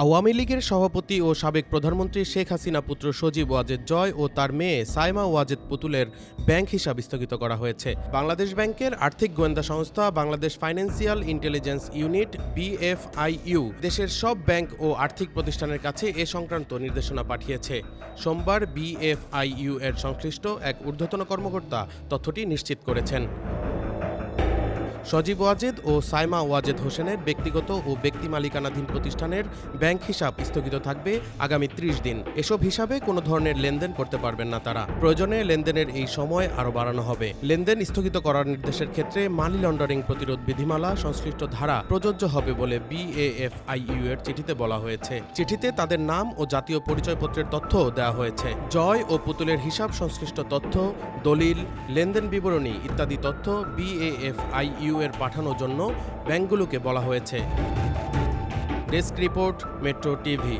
আওয়ামী লীগের সভাপতি ও সাবেক প্রধানমন্ত্রী শেখ হাসিনা পুত্র সজীব ওয়াজেদ জয় ও তার মেয়ে সাইমা ওয়াজেদ পুতুলের ব্যাংক হিসাব স্থগিত করা হয়েছে। বাংলাদেশ ব্যাংকের আর্থিক গোয়েন্দা সংস্থা Bangladesh financial intelligence unit, BFIU, দেশের সব ব্যাংক ও আর্থিক প্রতিষ্ঠানের কাছে এ সংক্রান্ত নির্দেশনা পাঠিয়েছে। সোমবার বিএফআইইউ এর সংশ্লিষ্ট এক ঊর্ধ্বতন কর্মকর্তা তথ্যটি নিশ্চিত করেছেন। সজীব ওয়াজেদ ও সাইমা ওয়াজেদ হোসেনের ব্যক্তিগত ও ব্যক্তি মালিকানাধীন প্রতিষ্ঠানের ব্যাংক হিসাব স্থগিত থাকবে আগামী ত্রিশ দিন। এসব হিসাবে কোনো ধরনের লেনদেন করতে পারবেন না তারা। প্রয়োজনে লেনদেনের এই সময় আরও বাড়ানো হবে। লেনদেন স্থগিত করার নির্দেশের ক্ষেত্রে মানি লন্ডারিং প্রতিরোধ বিধিমালা, সংশ্লিষ্ট ধারা প্রযোজ্য হবে বলে বিএএফআইইউ এর চিঠিতে বলা হয়েছে। চিঠিতে তাদের নাম ও জাতীয় পরিচয়পত্রের তথ্য দেওয়া হয়েছে। জয় ও পুতুলের হিসাব, সংশ্লিষ্ট তথ্য, দলিল, লেনদেন বিবরণী ইত্যাদি তথ্য বিএএফআইইউ এর পাঠানোর জন্য ব্যাংকগুলোকে বলা হয়েছে। Desk report metro TV.